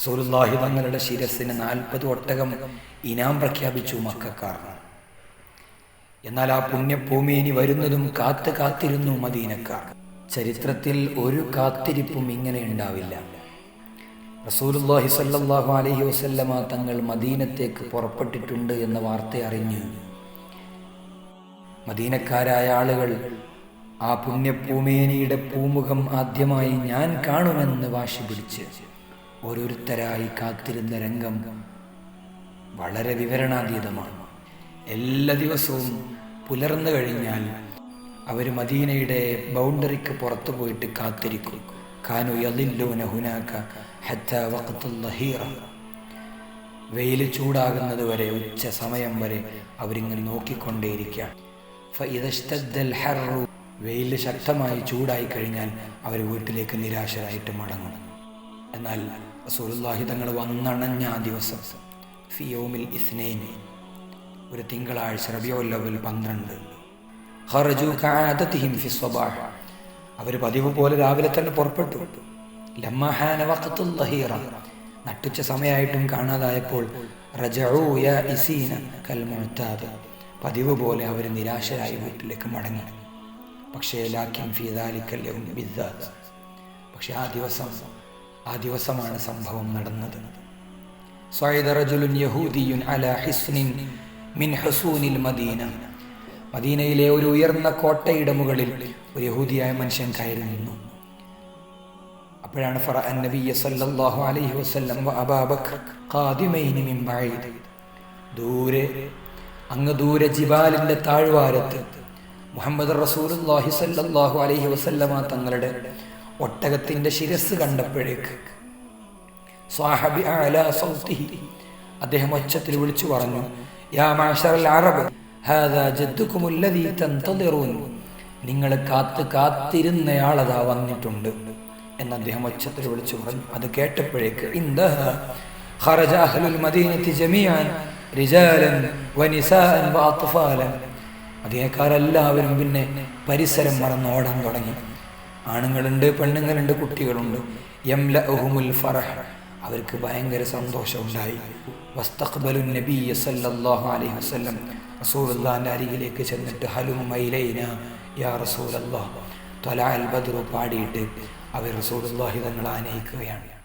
റസൂലുള്ളാഹി തങ്ങളുടെ ശിരസിന് നാൽപ്പത് ഒട്ടകം ഇനാം പ്രഖ്യാപിച്ചു മക്കാർ എന്നാൽ ആ പുണ്യഭൂമി ഇനി വരുന്നതും കാത്ത് കാത്തിരുന്നു മദീനക്കാർ. ചരിത്രത്തിൽ ഒരു കാത്തിരിപ്പും ഇങ്ങനെ ഉണ്ടാവില്ല. റസൂലുല്ലാഹി സല്ലാഹു അലഹി വസല്ലമ തങ്ങൾ മദീനത്തേക്ക് പുറപ്പെട്ടിട്ടുണ്ട് എന്ന വാർത്ത അറിഞ്ഞു. മദീനക്കാരായ ആളുകൾ ആ പുണ്യഭൂമേനിയുടെ പൂമുഖം ആദ്യമായി ഞാൻ കാണുമെന്ന് വാശി പിടിച്ച് ഓരോരുത്തരായി കാത്തിരുന്ന രംഗം വളരെ വിവരണാതീതമാണ്. എല്ലാ ദിവസവും പുലർന്നു കഴിഞ്ഞാൽ അവർ മദീനയുടെ ബൗണ്ടറിക്ക് പുറത്തു പോയിട്ട് കാത്തിരിക്കും. കാനു യദില്ലൂന ഹുനാക ഹത്ത വഖത്തുൽ ലഹീറ വെയിൽ ചൂടാകുന്നത് വരെ ഉച്ച സമയം വരെ അവരിങ്ങനെ നോക്കിക്കൊണ്ടേയിരിക്കുകയാണ്. വെയിൽ ശക്തമായി ചൂടായി കഴിഞ്ഞാൽ അവർ വീട്ടിലേക്ക് നിരാശരായിട്ട് മടങ്ങും. എന്നാൽ റസൂലുള്ളാഹി തങ്ങൾ വന്നണഞ്ഞ ആ ദിവസം ഫിയോമിൽ ഇസ്നൈൻ ഒരു തിങ്കളാഴ്ച റബിയോല്ലവൽ പന്ത്രണ്ട്. ഖറജു കആദതിഹിം ഫി സ്വബാഹ്. അവർ പതിവ് പോലെ രാവിലെ തന്നെ പുറപ്പെട്ടു. ലമ്മഹാന വഖത്തുൽ ലഹീറ. നട്ടുച്ച സമയമായിട്ടും കാണാതായപ്പോൾ റജഊ യാ ഇസീന കൽ മുഅ്താദ്. പതിവ് പോലെ അവർ നിരാശരായി വീട്ടിലേക്ക് മടങ്ങി. പക്ഷേ ലാക്കിൻ ഫി ദാലിക്കൽ യൗം ബിദ്ദാത്ത് പക്ഷേ ആ ദിവസം ആ ദിവസമാണ് സംഭവം നടന്നത്. യഹൂദിയുൻ ഹിസ്നിൻ മിൻ മദീന. മദീനയിലെ ഒരു ഉയർന്ന കോട്ടയുടെ മുകളിൽ ഒരു യഹൂദിയായ മനുഷ്യൻ കയറി നിന്നു. അപ്പോഴാണ് ഫറഅൻ നബിയ സല്ലല്ലാഹു അലൈഹി വസല്ലം വ ഖാദിമൈനി മിൻ ബഈദ് ദൂരെ അങ്ങ് ദൂരെ ജിബാലിന്റെ താഴ്വാരത്ത് മുഹമ്മദ് റസൂൽ സല്ലല്ലാഹു അലൈഹി വസല്ലമ തങ്ങളുടെ ഒട്ടകത്തിന്റെ ശിരസ് കണ്ടപ്പോഴേക്ക് അദ്ദേഹം ഒച്ചത്തിൽ വിളിച്ചു പറഞ്ഞു യാ അറബ് നിങ്ങൾ കാത്ത് കാത്തിരുന്നയാളതാ വന്നിട്ടുണ്ട്. എന്ന് അദ്ദേഹം ഒച്ചത്തിൽ വിളിച്ചു പറഞ്ഞു. അത് കേട്ടപ്പോഴേക്ക് മദീനക്കാരെല്ലാവരും പിന്നെ പരിസരം മറന്ന് ഓടാൻ തുടങ്ങി. ആണുങ്ങളുണ്ട് പെണ്ണുങ്ങളുണ്ട് കുട്ടികളുണ്ട്. എം ലഹുമുൽ ഫറഹ്. അവർക്ക് ഭയങ്കര സന്തോഷമുണ്ടായി. വസ്തഖ്ബലു നബി സല്ലല്ലാഹു അലൈഹി വസല്ലം. റസൂലുള്ളാഹിന്റെ അരികിലേക്ക് ചെന്നിട്ട് ഹലുമ മൈലൈന യാ റസൂലല്ലാഹ് തലാൽ ബദ്റു പാടിയിട്ട് അവർ റസൂലുള്ളാഹി തങ്ങളെ ആനയിക്കുകയാണ്.